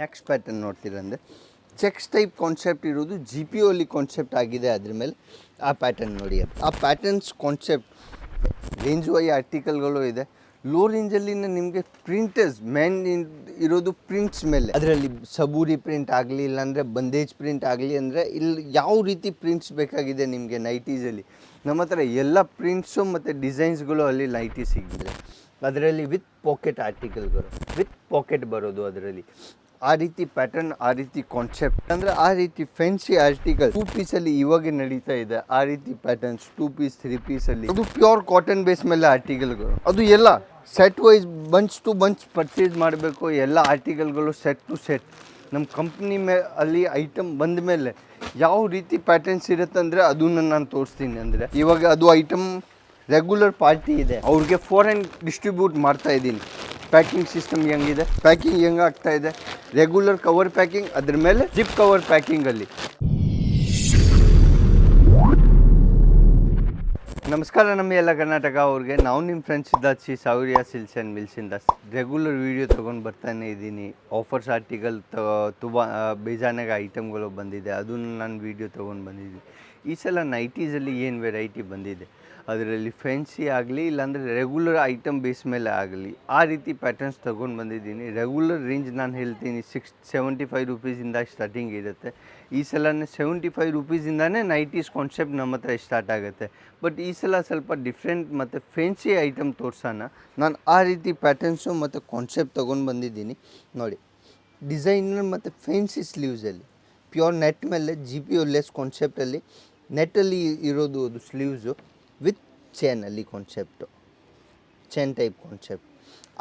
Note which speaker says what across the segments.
Speaker 1: Next pattern ನೋಡ್ತೀರಂದ್ರೆ checks type concept ಇರೋದು G P ಒಲಿ ಕಾನ್ಸೆಪ್ಟ್ ಆಗಿದೆ ಅದ್ರ ಮೇಲೆ ಆ ಪ್ಯಾಟರ್ನ್ ನೋಡಿ ಆ ಪ್ಯಾಟರ್ನ್ಸ್ ಕಾನ್ಸೆಪ್ಟ್ ರೇಂಜ್ ವೈ ಆರ್ಟಿಕಲ್ಗಳು ಇದೆ. ಲೋ ರೇಂಜಲ್ಲಿ ನಿಮಗೆ ಪ್ರಿಂಟರ್ಸ್ ಮೇನ್ ಇರೋದು ಪ್ರಿಂಟ್ಸ್ ಮೇಲೆ. ಅದರಲ್ಲಿ ಸಬೂರಿ ಪ್ರಿಂಟ್ ಆಗಲಿ, ಇಲ್ಲಾಂದರೆ ಬಂದೇಜ್ ಪ್ರಿಂಟ್ ಆಗಲಿ ಅಂದರೆ ಇಲ್ಲಿ ಯಾವ ರೀತಿ ಪ್ರಿಂಟ್ಸ್ ಬೇಕಾಗಿದೆ ನಿಮಗೆ ನೈಟೀಸಲ್ಲಿ ನಮ್ಮ ಹತ್ರ ಎಲ್ಲ ಪ್ರಿಂಟ್ಸು ಮತ್ತು ಡಿಸೈನ್ಸ್ಗಳು ಅಲ್ಲಿ ನೈಟಿ ಸಿಗಿದೆ ಅದರಲ್ಲಿ ವಿತ್ ಪಾಕೆಟ್ ಆರ್ಟಿಕಲ್ಗಳು ವಿತ್ ಪಾಕೆಟ್ ಬರೋದು ಅದರಲ್ಲಿ. ಆ ರೀತಿ ಪ್ಯಾಟರ್ನ್ ಆ ರೀತಿ ಕಾನ್ಸೆಪ್ಟ್ ಅಂದರೆ ಆ ರೀತಿ ಫೆನ್ಸಿ ಆರ್ಟಿಕಲ್ ಟೂ ಪೀಸಲ್ಲಿ ಇವಾಗ ನಡೀತಾ ಇದೆ. ಆ ರೀತಿ ಪ್ಯಾಟರ್ನ್ಸ್ ಟೂ ಪೀಸ್ ತ್ರೀ ಪೀಸಲ್ಲಿ ಅದು ಪ್ಯೂರ್ ಕಾಟನ್ ಬೇಸ್ ಮೇಲೆ ಆರ್ಟಿಕಲ್ಗಳು ಅದು ಎಲ್ಲ set wise bunch to bunch purchase ಮಾಡಬೇಕು. ಎಲ್ಲ ಆರ್ಟಿಕಲ್ಗಳು ಸೆಟ್ ಟು ಸೆಟ್ ನಮ್ಮ ಕಂಪ್ನಿ ಮೇ ಅಲ್ಲಿ ಐಟಮ್ ಬಂದ ಮೇಲೆ ಯಾವ ರೀತಿ ಪ್ಯಾಟರ್ನ್ಸ್ ಇರುತ್ತೆ ಅಂದರೆ ಅದನ್ನು ನಾನು ತೋರಿಸ್ತೀನಿ ಅಂದರೆ, ಇವಾಗ ಅದು ಐಟಮ್ ರೆಗ್ಯುಲರ್ ಪಾರ್ಟಿ ಇದೆ. ಅವ್ರಿಗೆ ಫೋರೆನ್ ಡಿಸ್ಟ್ರಿಬ್ಯೂಟ್ ಮಾಡ್ತಾ ಇದ್ದೀನಿ. ಪ್ಯಾಕಿಂಗ್ ಸಿಸ್ಟಮ್ ಹೆಂಗಿದೆ? ಪ್ಯಾಕಿಂಗ್ ಹೆಂಗೆ ಆಗ್ತಾ ಇದೆ? ರೆಗ್ಯುಲರ್ ಕವರ್ ಪ್ಯಾಕಿಂಗ್ ಅದ್ರ ಮೇಲೆ ಜಿಪ್ ಕವರ್ ಪ್ಯಾಕಿಂಗಲ್ಲಿ ನಮಸ್ಕಾರ ನಮ್ಮ ಎಲ್ಲ ಕರ್ನಾಟಕ ಅವ್ರಿಗೆ. ನಾವು ನಿಮ್ಮ ಫ್ರೆಂಡ್ಸ್ ಸಿದ್ಧಾರ್ಥಿ ಸಾವಿರಿಯಾ ಸಿಲ್ಸ್ ಆ್ಯಂಡ್ ಮಿಲ್ಸಿಂದ ರೆಗ್ಯುಲರ್ ವೀಡಿಯೋ ತೊಗೊಂಡು ಬರ್ತಾನೆ ಇದ್ದೀನಿ. ಆಫರ್ಸ್ ಆರ್ಟಿಕಲ್ ತುಂಬ ಬೇಜಾನಾಗ ಐಟಮ್ಗಳು ಬಂದಿದೆ. ಅದನ್ನು ನಾನು ವೀಡಿಯೋ ತೊಗೊಂಡು ಬಂದಿದ್ದೀನಿ. ಈ ಸಲ ನೈಟೀಸಲ್ಲಿ ಏನು ವೆರೈಟಿ ಬಂದಿದೆ? ಅದರಲ್ಲಿ ಫ್ಯಾನ್ಸಿ ಆಗಲಿ, ಇಲ್ಲಾಂದರೆ ರೆಗ್ಯುಲರ್ ಐಟಮ್ ಬೇಸ್ ಮೇಲೆ ಆಗಲಿ, ಆ ರೀತಿ ಪ್ಯಾಟರ್ನ್ಸ್ ತೊಗೊಂಡು ಬಂದಿದ್ದೀನಿ. ರೆಗ್ಯುಲರ್ ರೇಂಜ್ ನಾನು ಹೇಳ್ತೀನಿ ಸಿಕ್ಸ್ ಸೆವೆಂಟಿ ಫೈವ್ ರುಪೀಸಿಂದ ಸ್ಟಾರ್ಟಿಂಗ್ ಇರುತ್ತೆ. ಈ ಸಲ ಸೆವೆಂಟಿ ಫೈವ್ ರುಪೀಸಿಂದಾನೇ ನೈಟೀಸ್ ಕಾನ್ಸೆಪ್ಟ್ ನಮ್ಮ ಹತ್ರ ಸ್ಟಾರ್ಟ್ ಆಗುತ್ತೆ. ಬಟ್ ಈ ಸಲ ಸ್ವಲ್ಪ ಡಿಫ್ರೆಂಟ್ ಮತ್ತು ಫೆನ್ಸಿ ಐಟಮ್ ತೋರ್ಸೋಣ. ನಾನು ಆ ರೀತಿ ಪ್ಯಾಟರ್ನ್ಸು ಮತ್ತು ಕಾನ್ಸೆಪ್ಟ್ ತೊಗೊಂಡು ಬಂದಿದ್ದೀನಿ. ನೋಡಿ ಡಿಸೈನರ್ ಮತ್ತು ಫೆನ್ಸಿ ಸ್ಲೀವ್ಸಲ್ಲಿ ಪ್ಯೂರ್ ನೆಟ್ ಮೇಲೆ ಜಿ ಪಿ ಲೆಸ್ ಕಾನ್ಸೆಪ್ಟಲ್ಲಿ ನೆಟ್ಟಲ್ಲಿ ಇರೋದು ಅದು ಸ್ಲೀವ್ಸು ವಿತ್ ಚೇನಲ್ಲಿ ಕಾನ್ಸೆಪ್ಟು ಚೇನ್ ಟೈಪ್ ಕಾನ್ಸೆಪ್ಟ್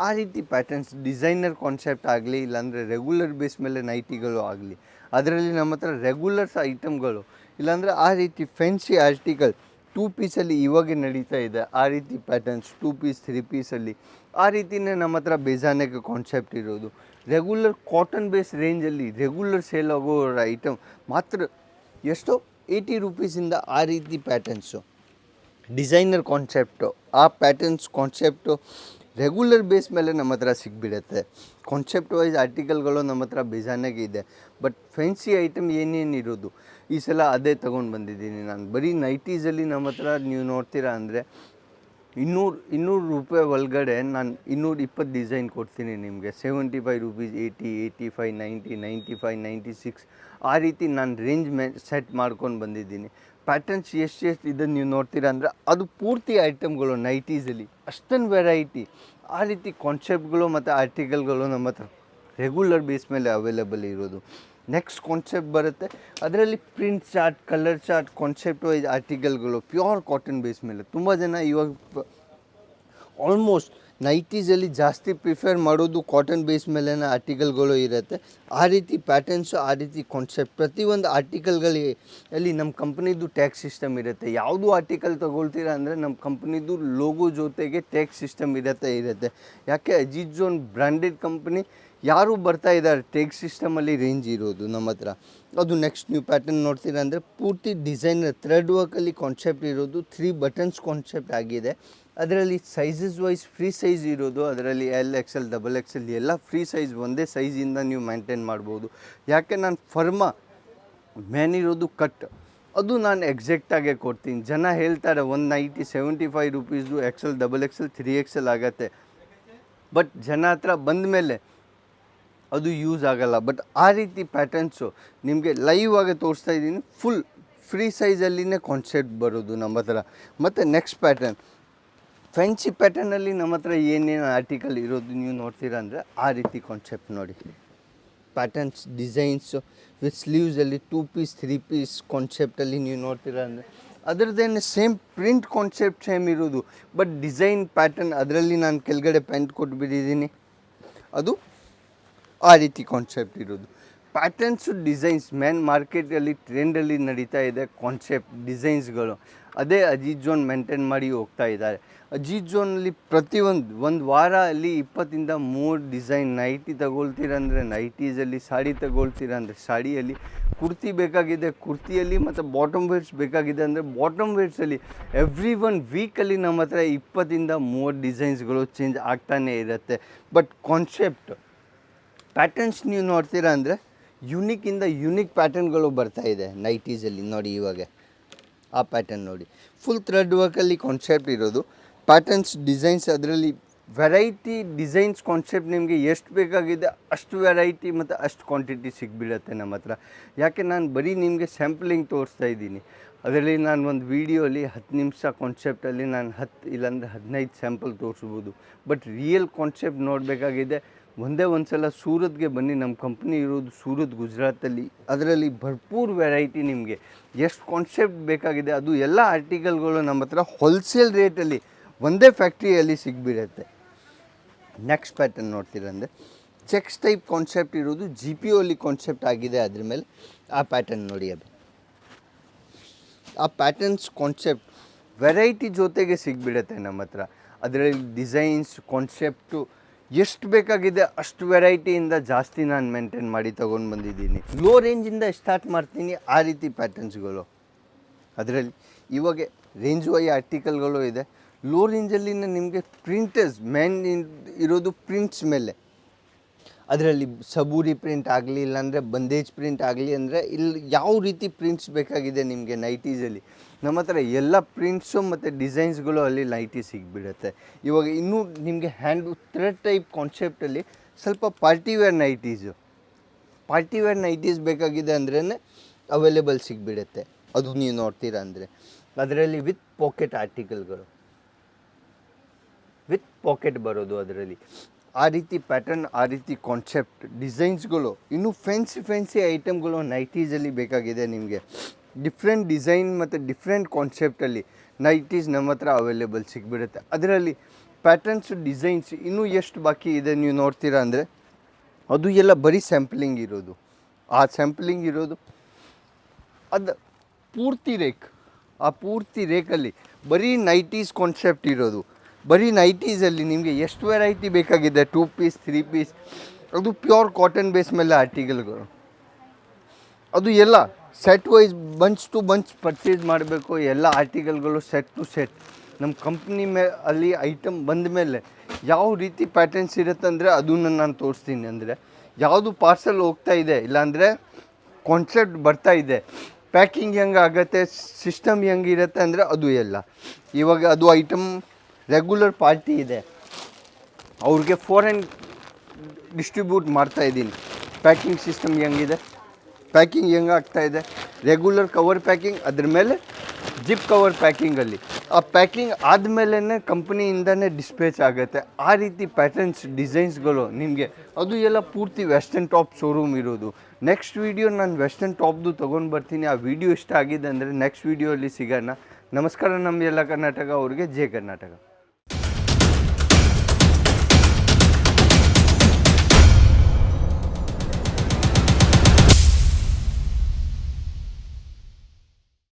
Speaker 1: ಆ ರೀತಿ ಪ್ಯಾಟರ್ನ್ಸ್ ಡಿಸೈನರ್ ಕಾನ್ಸೆಪ್ಟ್ ಆಗಲಿ, ಇಲ್ಲಾಂದರೆ ರೆಗ್ಯುಲರ್ ಬೇಸ್ ಮೇಲೆ ನೈಟಿಗಳು ಆಗಲಿ ಅದರಲ್ಲಿ ನಮ್ಮ ಹತ್ರ ರೆಗ್ಯುಲರ್ಸ್ ಐಟಮ್ಗಳು ಇಲ್ಲಾಂದರೆ ಆ ರೀತಿ ಫೆನ್ಸಿ ಆರ್ಟಿಕಲ್ ಟೂ ಪೀಸಲ್ಲಿ ಇವಾಗ ನಡೀತಾ ಇದೆ. ಆ ರೀತಿ ಪ್ಯಾಟರ್ನ್ಸ್ ಟೂ ಪೀಸ್ ತ್ರೀ ಪೀಸಲ್ಲಿ ಆ ರೀತಿನೇ ನಮ್ಮ ಹತ್ರ ಬೇಜಾನಕ್ಕೆ ಕಾನ್ಸೆಪ್ಟ್ ಇರೋದು. ರೆಗ್ಯುಲರ್ ಕಾಟನ್ ಬೇಸ್ ರೇಂಜಲ್ಲಿ ರೆಗ್ಯುಲರ್ ಸೇಲ್ ಆಗೋ ಐಟಮ್ ಮಾತ್ರ ಎಷ್ಟೋ ಏಯ್ಟಿ ರುಪೀಸಿಂದ ಆ ರೀತಿ ಪ್ಯಾಟರ್ನ್ಸು ಡಿಸೈನರ್ ಕಾನ್ಸೆಪ್ಟು ಆ ಪ್ಯಾಟರ್ನ್ಸ್ ಕಾನ್ಸೆಪ್ಟು ರೆಗ್ಯುಲರ್ ಬೇಸ್ ಮೇಲೆ ನಮ್ಮ ಹತ್ರ ಸಿಕ್ಬಿಡುತ್ತೆ ಕಾನ್ಸೆಪ್ಟ್ ವೈಸ್ ಆರ್ಟಿಕಲ್ಗಳು ನಮ್ಮ ಹತ್ರ ಬೇಜಾನಾಗೆ ಇದೆ. ಬಟ್ ಫೆನ್ಸಿ ಐಟಮ್ ಏನೇನು ಇರೋದು ಈ ಸಲ ಅದೇ ತೊಗೊಂಡು ಬಂದಿದ್ದೀನಿ ನಾನು. ಬರೀ ನೈಟೀಸಲ್ಲಿ ನಮ್ಮ ಹತ್ರ ನೀವು ನೋಡ್ತೀರಾ ಅಂದರೆ ಇನ್ನೂರು ಇನ್ನೂರು ರೂಪಾಯಿ ಒಳಗಡೆ ನಾನು ಇನ್ನೂರು ಇಪ್ಪತ್ತು ಡಿಸೈನ್ ಕೊಡ್ತೀನಿ ನಿಮಗೆ. Seventy five rupees eighty eighty five ninety ninety five ninety six ಆ ರೀತಿ ನಾನು ರೇಂಜ್ ಮೆ ಸೆಟ್ ಮಾಡ್ಕೊಂಡು ಬಂದಿದ್ದೀನಿ. ಪ್ಯಾಟರ್ನ್ಸ್ ಎಷ್ಟು ಎಷ್ಟು ಇದನ್ನು ನೀವು ನೋಡ್ತೀರಾ ಅಂದರೆ ಅದು ಪೂರ್ತಿ ಐಟಮ್ಗಳು ನೈಟೀಸಲ್ಲಿ ಅಷ್ಟೊಂದು ವೆರೈಟಿ ಆ ರೀತಿ ಕಾನ್ಸೆಪ್ಟ್ಗಳು ಮತ್ತು ಆರ್ಟಿಕಲ್ಗಳು ನಮ್ಮ ಹತ್ರ ರೆಗ್ಯುಲರ್ ಬೇಸ್ ಮೇಲೆ ಅವೈಲೇಬಲ್ ಇರೋದು. ನೆಕ್ಸ್ಟ್ ಕಾನ್ಸೆಪ್ಟ್ ಬರುತ್ತೆ. ಅದರಲ್ಲಿ print chart colour chart concept wise ಆರ್ಟಿಕಲ್ಗಳು pure cotton base ಮೇಲೆ. ತುಂಬ ಜನ ಇವಾಗ ಆಲ್ಮೋಸ್ಟ್ ನೈಟೀಸಲ್ಲಿ ಜಾಸ್ತಿ ಪ್ರಿಫರ್ ಮಾಡೋದು ಕಾಟನ್ ಬೇಸ್ ಮೇಲಿನ ಆರ್ಟಿಕಲ್ಗಳು ಇರುತ್ತೆ. ಆ ರೀತಿ ಪ್ಯಾಟರ್ನ್ಸು ಆ ರೀತಿ ಕಾನ್ಸೆಪ್ಟ್ ಪ್ರತಿಯೊಂದು ಆರ್ಟಿಕಲ್ಗಳಿಗೆ ಅಲ್ಲಿ ನಮ್ಮ ಕಂಪ್ನಿದು ಟ್ಯಾಕ್ಸ್ ಸಿಸ್ಟಮ್ ಇರುತ್ತೆ. ಯಾವುದು ಆರ್ಟಿಕಲ್ ತೊಗೊಳ್ತೀರಾ ಅಂದರೆ ನಮ್ಮ ಕಂಪ್ನಿದು ಲೋಗೋ ಜೊತೆಗೆ ಟ್ಯಾಕ್ಸ್ ಸಿಸ್ಟಮ್ ಇರುತ್ತೆ ಇರುತ್ತೆ. ಯಾಕೆ? ಅಜಿತ್ ಬ್ರ್ಯಾಂಡೆಡ್ ಕಂಪ್ನಿ ಯಾರು ಬರ್ತಾ ಇದ್ದಾರೆ ಟೇಕ್ ಸಿಸ್ಟಮಲ್ಲಿ ರೇಂಜ್ ಇರೋದು ನಮ್ಮ ಹತ್ರ. ಅದು ನೆಕ್ಸ್ಟ್ ನೀವು ಪ್ಯಾಟರ್ನ್ ನೋಡ್ತೀರಾ ಅಂದರೆ ಪೂರ್ತಿ ಡಿಸೈನರ್ ಥ್ರೆಡ್ ವರ್ಕಲ್ಲಿ ಕಾನ್ಸೆಪ್ಟ್ ಇರೋದು ತ್ರೀ ಬಟನ್ಸ್ ಕಾನ್ಸೆಪ್ಟ್ ಆಗಿದೆ. ಅದರಲ್ಲಿ ಸೈಜಸ್ ವೈಸ್ ಫ್ರೀ ಸೈಜ್ ಇರೋದು, ಅದರಲ್ಲಿ L X L double X L ಎಲ್ಲ ಫ್ರೀ ಸೈಜ್ ಒಂದೇ ಸೈಜಿಂದ ನೀವು ಮೇಂಟೈನ್ ಮಾಡ್ಬೋದು. ಯಾಕೆ ನಾನು ಫರ್ಮ ಮ್ಯಾನ್ ಇರೋದು ಕಟ್ ಅದು ನಾನು ಎಕ್ಸಾಕ್ಟಾಗೆ ಕೊಡ್ತೀನಿ. ಜನ ಹೇಳ್ತಾರೆ one ninety seventy five ರುಪೀಸ್ದು X L double X L three X L ಆಗತ್ತೆ. ಬಟ್ ಜನ ಹತ್ರ ಬಂದ ಮೇಲೆ ಅದು ಯೂಸ್ ಆಗೋಲ್ಲ. ಬಟ್ ಆ ರೀತಿ ಪ್ಯಾಟರ್ನ್ಸು ನಿಮಗೆ ಲೈವ್ ಆಗಿ ತೋರಿಸ್ತಾ ಇದ್ದೀನಿ. ಫುಲ್ ಫ್ರೀ ಸೈಜಲ್ಲಿನೇ ಕಾನ್ಸೆಪ್ಟ್ ಬರೋದು ನಮ್ಮ ಹತ್ರ. ಮತ್ತು ನೆಕ್ಸ್ಟ್ ಪ್ಯಾಟರ್ನ್ ಫ್ಯಾನ್ಸಿ ಪ್ಯಾಟರ್ನಲ್ಲಿ ನಮ್ಮ ಹತ್ರ ಏನೇನು ಆರ್ಟಿಕಲ್ ಇರೋದು ನೀವು ನೋಡ್ತೀರಾ ಅಂದರೆ ಆ ರೀತಿ ಕಾನ್ಸೆಪ್ಟ್ ನೋಡಿ. ಪ್ಯಾಟರ್ನ್ಸ್ ಡಿಸೈನ್ಸು ವಿತ್ ಸ್ಲೀವ್ಸಲ್ಲಿ ಟೂ ಪೀಸ್ ತ್ರೀ ಪೀಸ್ ಕಾನ್ಸೆಪ್ಟಲ್ಲಿ ನೀವು ನೋಡ್ತೀರಾ ಅಂದರೆ ಅದರದ್ದೇನೆ ಸೇಮ್ ಪ್ರಿಂಟ್ ಕಾನ್ಸೆಪ್ಟ್ ಸೇಮ್ ಇರೋದು. ಬಟ್ ಡಿಸೈನ್ ಪ್ಯಾಟರ್ನ್ ಅದರಲ್ಲಿ ನಾನು ಕೆಳಗಡೆ ಪ್ಯಾಂಟ್ ಕೊಟ್ಬಿಟ್ಟಿದ್ದೀನಿ. ಅದು ಆ ರೀತಿ ಕಾನ್ಸೆಪ್ಟ್ ಇರೋದು. ಪ್ಯಾಟರ್ನ್ಸು ಡಿಸೈನ್ಸ್ ಮೇನ್ ಮಾರ್ಕೆಟಲ್ಲಿ ಟ್ರೆಂಡಲ್ಲಿ ನಡೀತಾ ಇದೆ ಕಾನ್ಸೆಪ್ಟ್ ಡಿಸೈನ್ಸ್ಗಳು ಅದೇ ಅಜೀತ್ ಜೋನ್ ಮೇಂಟೈನ್ ಮಾಡಿ ಹೋಗ್ತಾ ಇದ್ದಾರೆ. ಅಜೀತ್ ಜೋನಲ್ಲಿ ಪ್ರತಿಯೊಂದು, ಒಂದು ವಾರ ಅಲ್ಲಿ ಇಪ್ಪತ್ತಿಂದ ಮೂರು ಡಿಸೈನ್ ನೈಟಿ ತಗೊಳ್ತೀರಂದರೆ ನೈಟೀಸಲ್ಲಿ ಸಾಡಿ ತಗೊಳ್ತೀರ ಅಂದರೆ ಸಾಡಿಯಲ್ಲಿ, ಕುರ್ತಿ ಬೇಕಾಗಿದೆ ಕುರ್ತಿಯಲ್ಲಿ ಮತ್ತು ಬಾಟಮ್ ವೇರ್ಸ್ ಬೇಕಾಗಿದೆ ಅಂದರೆ ಬಾಟಮ್ ವೇರ್ಸಲ್ಲಿ ಎವ್ರಿ ಒನ್ ವೀಕಲ್ಲಿ ನಮ್ಮ ಹತ್ರ ಇಪ್ಪತ್ತಿಂದ ಮೂರು ಡಿಸೈನ್ಸ್ಗಳು ಚೇಂಜ್ ಆಗ್ತಾನೇ ಇರುತ್ತೆ. ಬಟ್ ಕಾನ್ಸೆಪ್ಟ್ ಪ್ಯಾಟರ್ನ್ಸ್ ನೀವು ನೋಡ್ತೀರಾ ಅಂದರೆ ಯುನಿಕ್ಕಿಂದ ಯುನಿಕ್ ಪ್ಯಾಟರ್ನ್ಗಳು ಬರ್ತಾ ಇದೆ ನೈಟೀಸಲ್ಲಿ ನೋಡಿ ಇವಾಗ. ಆ ಪ್ಯಾಟರ್ನ್ ನೋಡಿ. ಫುಲ್ ಥ್ರೆಡ್ ವರ್ಕಲ್ಲಿ ಕಾನ್ಸೆಪ್ಟ್ ಇರೋದು. ಪ್ಯಾಟರ್ನ್ಸ್ ಡಿಸೈನ್ಸ್ ಅದರಲ್ಲಿ ವೆರೈಟಿ ಡಿಸೈನ್ಸ್ ಕಾನ್ಸೆಪ್ಟ್ ನಿಮಗೆ ಎಷ್ಟು ಬೇಕಾಗಿದೆ ಅಷ್ಟು ವೆರೈಟಿ ಮತ್ತು ಅಷ್ಟು ಕ್ವಾಂಟಿಟಿ ಸಿಗ್ಬಿಡತ್ತೆ ನಮ್ಮ ಹತ್ರ. ಯಾಕೆ ನಾನು ಬರೀ ನಿಮಗೆ ಸ್ಯಾಂಪ್ಲಿಂಗ್ ತೋರಿಸ್ತಾ ಇದ್ದೀನಿ. ಅದರಲ್ಲಿ ನಾನು ಒಂದು ವೀಡಿಯೋಲಿ ಹತ್ತು ನಿಮಿಷ ಕಾನ್ಸೆಪ್ಟಲ್ಲಿ ನಾನು ಹತ್ತು ಇಲ್ಲಾಂದರೆ ಹದಿನೈದು ಸ್ಯಾಂಪಲ್ ತೋರಿಸ್ಬೋದು. ಬಟ್ ರಿಯಲ್ ಕಾನ್ಸೆಪ್ಟ್ ನೋಡಬೇಕಾಗಿದೆ. ಒಂದೇ ಒಂದು ಸಲ ಸೂರತ್ಗೆ ಬನ್ನಿ. ನಮ್ಮ ಕಂಪ್ನಿ ಇರೋದು ಸೂರತ್, ಗುಜರಾತಲ್ಲಿ. ಅದರಲ್ಲಿ ಭರ್ಪೂರ್ ವೆರೈಟಿ ನಿಮಗೆ. ಎಷ್ಟು ಕಾನ್ಸೆಪ್ಟ್ ಬೇಕಾಗಿದೆ, ಅದು ಎಲ್ಲ ಆರ್ಟಿಕಲ್ಗಳು ನಮ್ಮ ಹತ್ರ ಹೋಲ್ಸೇಲ್ ರೇಟಲ್ಲಿ ಒಂದೇ ಫ್ಯಾಕ್ಟ್ರಿಯಲ್ಲಿ ಸಿಗ್ಬಿಡತ್ತೆ. ನೆಕ್ಸ್ಟ್ ಪ್ಯಾಟರ್ನ್ ನೋಡ್ತೀರಂದರೆ ಚೆಕ್ಸ್ ಟೈಪ್ ಕಾನ್ಸೆಪ್ಟ್ ಇರೋದು ಜಿ ಪಿ ಓಲಿ ಕಾನ್ಸೆಪ್ಟ್ ಆಗಿದೆ ಅದ್ರ ಮೇಲೆ. ಆ ಪ್ಯಾಟರ್ನ್ ನೋಡಿ ಅದು. ಆ ಪ್ಯಾಟರ್ನ್ಸ್ ಕಾನ್ಸೆಪ್ಟ್ ವೆರೈಟಿ ಜೊತೆಗೆ ಸಿಗ್ಬಿಡುತ್ತೆ ನಮ್ಮ ಹತ್ರ. ಅದರಲ್ಲಿ ಡಿಸೈನ್ಸ್ ಕಾನ್ಸೆಪ್ಟು ಎಷ್ಟು ಬೇಕಾಗಿದೆ ಅಷ್ಟು ವೆರೈಟಿಯಿಂದ ಜಾಸ್ತಿ ನಾನು ಮೇಂಟೈನ್ ಮಾಡಿ ತೊಗೊಂಡು ಬಂದಿದ್ದೀನಿ. ಲೋ ರೇಂಜಿಂದ ಸ್ಟಾರ್ಟ್ ಮಾಡ್ತೀನಿ ಆ ರೀತಿ ಪ್ಯಾಟರ್ನ್ಸ್ಗಳು ಅದರಲ್ಲಿ ಇವಾಗ ರೇಂಜ್ ವೈ ಆರ್ಟಿಕಲ್ಗಳು ಇದೆ. ಲೋ ರೇಂಜಲ್ಲಿನ ನಿಮಗೆ ಪ್ರಿಂಟರ್ಸ್ ಮೇನ್ ಇರೋದು ಪ್ರಿಂಟ್ಸ್ ಮೇಲೆ. ಅದರಲ್ಲಿ ಸಬೂರಿ ಪ್ರಿಂಟ್ ಆಗಲಿ, ಇಲ್ಲಾಂದರೆ ಬಂದೇಜ್ ಪ್ರಿಂಟ್ ಆಗಲಿ ಅಂದರೆ ಇಲ್ಲಿ ಯಾವ ರೀತಿ ಪ್ರಿಂಟ್ಸ್ ಬೇಕಾಗಿದೆ ನಿಮಗೆ ನೈಟೀಸಲ್ಲಿ ನಮ್ಮ ಹತ್ರ ಎಲ್ಲ ಪ್ರಿಂಟ್ಸು ಮತ್ತು ಡಿಸೈನ್ಸ್ಗಳು ಅಲ್ಲಿ ನೈಟಿ ಸಿಗ್ಬಿಡುತ್ತೆ. ಇವಾಗ ಇನ್ನೂ ನಿಮಗೆ ಹ್ಯಾಂಡ್ ಥ್ರೆಡ್ ಟೈಪ್ ಕಾನ್ಸೆಪ್ಟಲ್ಲಿ ಸ್ವಲ್ಪ ಪಾರ್ಟಿವೇರ್ ನೈಟೀಸು ಪಾರ್ಟಿವೇರ್ ನೈಟೀಸ್ ಬೇಕಾಗಿದೆ ಅಂದ್ರೇ ಅವೈಲೇಬಲ್ ಸಿಗ್ಬಿಡುತ್ತೆ. ಅದು ನೀವು ನೋಡ್ತೀರ ಅಂದರೆ. ಅದರಲ್ಲಿ ವಿತ್ ಪಾಕೆಟ್ ಆರ್ಟಿಕಲ್ಗಳು ವಿತ್ ಪಾಕೆಟ್ ಬರೋದು ಅದರಲ್ಲಿ. ಆ ರೀತಿ ಪ್ಯಾಟರ್ನ್ ಆ ರೀತಿ ಕಾನ್ಸೆಪ್ಟ್ ಡಿಸೈನ್ಸ್ಗಳು ಇನ್ನೂ ಫ್ಯಾನ್ಸಿ ಫ್ಯಾನ್ಸಿ ಐಟಮ್ಗಳು ನೈಟೀಸಲ್ಲಿ ಬೇಕಾಗಿದೆ ನಿಮಗೆ. ಡಿಫ್ರೆಂಟ್ ಡಿಸೈನ್ ಮತ್ತು ಡಿಫ್ರೆಂಟ್ ಕಾನ್ಸೆಪ್ಟಲ್ಲಿ ನೈಟೀಸ್ ನಮ್ಮ ಹತ್ರ ಅವೈಲೇಬಲ್ ಸಿಗ್ಬಿಡುತ್ತೆ. ಅದರಲ್ಲಿ ಪ್ಯಾಟರ್ನ್ಸ್ ಡಿಸೈನ್ಸ್ ಇನ್ನೂ ಎಷ್ಟು ಬಾಕಿ ಇದೆ ನೀವು ನೋಡ್ತೀರಾ ಅಂದರೆ, ಅದು ಎಲ್ಲ ಬರೀ ಸ್ಯಾಂಪ್ಲಿಂಗ್ ಇರೋದು. ಆ ಸ್ಯಾಂಪ್ಲಿಂಗ್ ಇರೋದು, ಅದು ಪೂರ್ತಿ ರೇಕ್ ಆ ಪೂರ್ತಿ ರೇಕಲ್ಲಿ ಬರೀ ನೈಟೀಸ್ ಕಾನ್ಸೆಪ್ಟ್ ಇರೋದು. ಬರೀ ನೈಟೀಸಲ್ಲಿ ನಿಮಗೆ ಎಷ್ಟು ವೆರೈಟಿ ಬೇಕಾಗಿದೆ? ಟೂ ಪೀಸ್ ತ್ರೀ ಪೀಸ್ ಅದು ಪ್ಯೂರ್ ಕಾಟನ್ ಬೇಸ್ ಮೇಲೆ ಆರ್ಟಿಕಲ್ಗಳು ಅದು ಎಲ್ಲ set wise bunch to bunch purchase ಮಾಡಬೇಕು, ಎಲ್ಲ ಆರ್ಟಿಕಲ್ಗಳು ಸೆಟ್ ಟು ಸೆಟ್ ನಮ್ಮ ಕಂಪ್ನಿ ಮೇ, ಅಲ್ಲಿ ಐಟಮ್ ಬಂದ ಮೇಲೆ ಯಾವ ರೀತಿ ಪ್ಯಾಟರ್ನ್ಸ್ ಇರುತ್ತೆ ಅಂದರೆ ಅದನ್ನು ನಾನು ತೋರಿಸ್ತೀನಿ ಅಂದರೆ, ಯಾವುದು ಪಾರ್ಸಲ್ ಹೋಗ್ತಾ ಇದೆ ಇಲ್ಲಾಂದರೆ ಕಾನ್ಸೆಪ್ಟ್ ಬರ್ತಾ ಇದೆ ಪ್ಯಾಕಿಂಗ್ ಹೆಂಗೆ ಆಗುತ್ತೆ ಸಿಸ್ಟಮ್ ಹೆಂಗಿರುತ್ತೆ ಅಂದರೆ ಅದು ಎಲ್ಲ. ಇವಾಗ ಅದು ಐಟಮ್ ರೆಗ್ಯುಲರ್ ಪಾರ್ಟಿ ಇದೆ. ಅವ್ರಿಗೆ ಫೋರೆನ್ ಡಿಸ್ಟ್ರಿಬ್ಯೂಟ್ ಮಾಡ್ತಾ ಇದ್ದೀನಿ. ಪ್ಯಾಕಿಂಗ್ ಸಿಸ್ಟಮ್ ಹೆಂಗಿದೆ? ಪ್ಯಾಕಿಂಗ್ ಹೆಂಗೆ ಇದೆ? ರೆಗ್ಯುಲರ್ ಕವರ್ ಪ್ಯಾಕಿಂಗ್ ಅದ್ರ ಮೇಲೆ ಜಿಪ್ ಕವರ್ ಪ್ಯಾಕಿಂಗಲ್ಲಿ ಆ ಪ್ಯಾಕಿಂಗ್ ಆದಮೇಲೆ ಕಂಪ್ನಿಯಿಂದನೇ ಡಿಸ್ಪ್ಯಾಚ್ ಆಗುತ್ತೆ. ಆ ರೀತಿ ಪ್ಯಾಟರ್ನ್ಸ್ ಡಿಸೈನ್ಸ್ಗಳು ನಿಮಗೆ. ಅದು ಎಲ್ಲ ಪೂರ್ತಿ ವೆಸ್ಟರ್ನ್ ಟಾಪ್ ಶೋರೂಮ್ ಇರೋದು. ನೆಕ್ಸ್ಟ್ ವೀಡಿಯೋ ನಾನು ವೆಸ್ಟರ್ನ್ ಟಾಪ್ದು ತೊಗೊಂಡು ಬರ್ತೀನಿ. ಆ ವಿಡಿಯೋ ಇಷ್ಟ ಆಗಿದೆ ಅಂದರೆ ನೆಕ್ಸ್ಟ್ ಅಲ್ಲಿ ಸಿಗೋಣ. ನಮಸ್ಕಾರ ನಮ್ಮ ಎಲ್ಲ ಕರ್ನಾಟಕ, ಅವ್ರಿಗೆ ಜೆ ಕರ್ನಾಟಕ.